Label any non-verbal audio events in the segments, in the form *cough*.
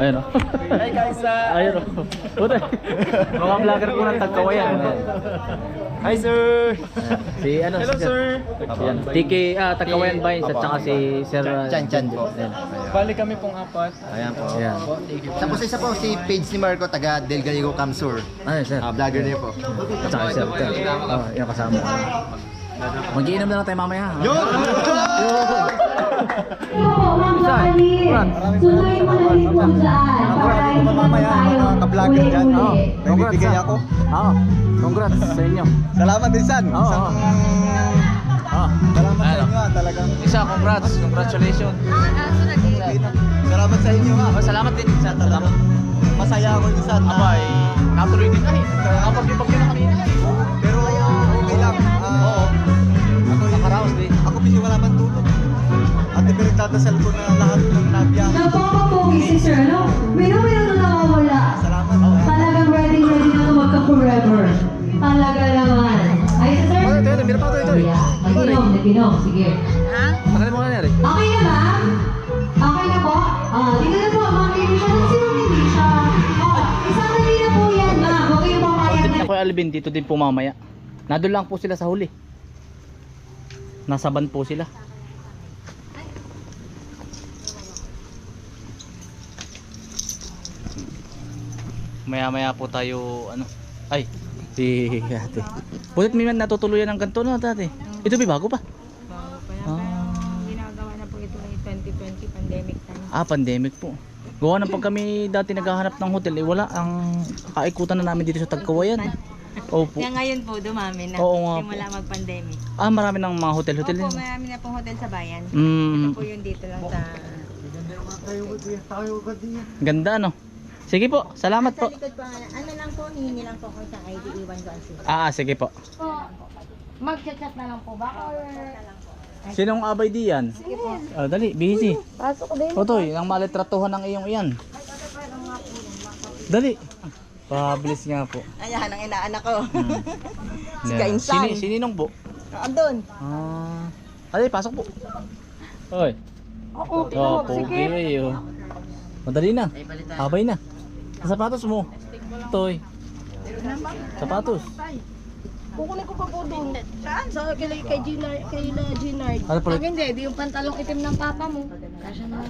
Ayun o. Hi guys! ah. Ayun o. Puta. Mga vlogger po ng tagkawayan. Hi sir! Si ano? Hello si sir! Yan. TK ah, Tagkawayan Vines at saka si Sir ah, Chan Chan po. Yan. Bali kami pong apat. Ayan po. Ayan. Tapos isa po si page ni Marco, taga Del Gallego Camsur. Ayun sir. Ah, vlogger niya po. At saka si Sir. Oh, yung kasama. Mag-iinom na lang tayo mamaya. ha? Yun! Oo, Ma'am Charlie. Sunduin mo na rin po dyan. Para hindi naman tayo uli-uli. Nagbibigay ako. Oo. Congrats sa inyo. Salamat din, San. Oo. oo. Oo. Salamat sa Ano? inyo, ah, talagang. Isa, congrats. Congratulations. Salamat sa inyo, ha. Oh, salamat din. Sa salamat. Masaya ako din, San. na- Abay, natuloy din kahit. Nakapag-ibag yun na kanina eh. Pero okay lang. Ah, Ako nakaraos din. Ako pinagdadasal ko na lahat ng nabiyahe. Napakapogi si Sir, no? Mino-mino na nakawala. Salamat. Talagang ready, ready na ito magka-forever. Talaga naman. Ay, Sir? Oh, ito, ito, meron pa ito, ito. Naginom, naginom. Sige. Ano mo nangyari? Okay na ba? Okay na po? Ah, dito na po, Ma'am Alicia. Sino? Oh, isang dali na po yan, ma'am. Huwag kayong papayag na. Ako Alvin dito din po mamaya. Nandun lang po sila sa huli. Nasa van po sila. Maya maya po tayo ano. Ay, si ate. Pulit may man natutuluyan ng ganito na dati. Ito ba bago pa? Bago pa yan. Ah. Pero ginagawa na po ito ng 2020 pandemic time. Ah, pandemic po. Gawa na pag kami dati naghahanap ng hotel, eh wala ang kaikutan na namin dito sa Tagkawayan. Opo. Kaya ngayon po dumami na. Oo nga po. Simula mag-pandemic. Ah, marami ng mga hotel-hotel. Opo, marami na pong hotel sa bayan. Mm, Ito po yung dito lang sa... ganda no. Sige po, salamat Sa po. likod po, ano lang po, hihingi lang po kung sa ID, iwan ko ang sila. Ah, sige po. Mag-chat na lang po ba? Or... Sinong abay diyan? Sige po. Ah, dali, busy. Pasok din. Otoy, ang malitratuhan ng iyong iyan. Dali. Pabilis nga po. Ayan, ang inaanak ko. *laughs* Si Yeah. Kainsan. Sini, sininong po? Andun. Ah. Dali, pasok po. Hoy. Oo, oh, pogi eh. Oh. Madali na. Abay na. Sa sapatos mo. Toy. Sapatos. Kukunin ko pa po doon. Saan? Sa kay, kay Ginard. Kay Ginard. Ano pala? Pag hindi, di yung pantalong itim ng papa mo. Kasya naman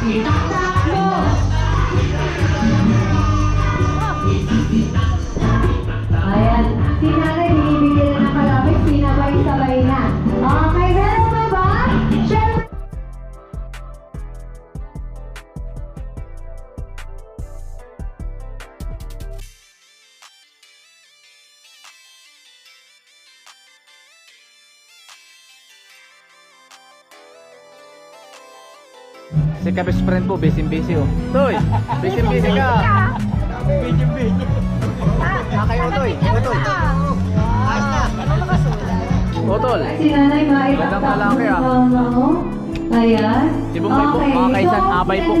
tayo. Itakbo! Ayan, Si Kapis friend ko, busy-busy oh. Toy, busy-busy ka. Busy-busy. Nakayo, Toy. Utol. Ayos na. Utol. Si nanay maipakta malaki ah. Ayan. Si Bombay po, mga kaisan, abay po.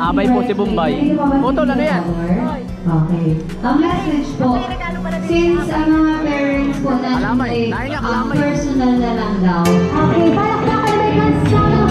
Abay po si Bombay. Utol, ano yan? Okay. Ang message po, since ang mga parents po natin, um, personal na lang daw. Okay, palakpakan may kansa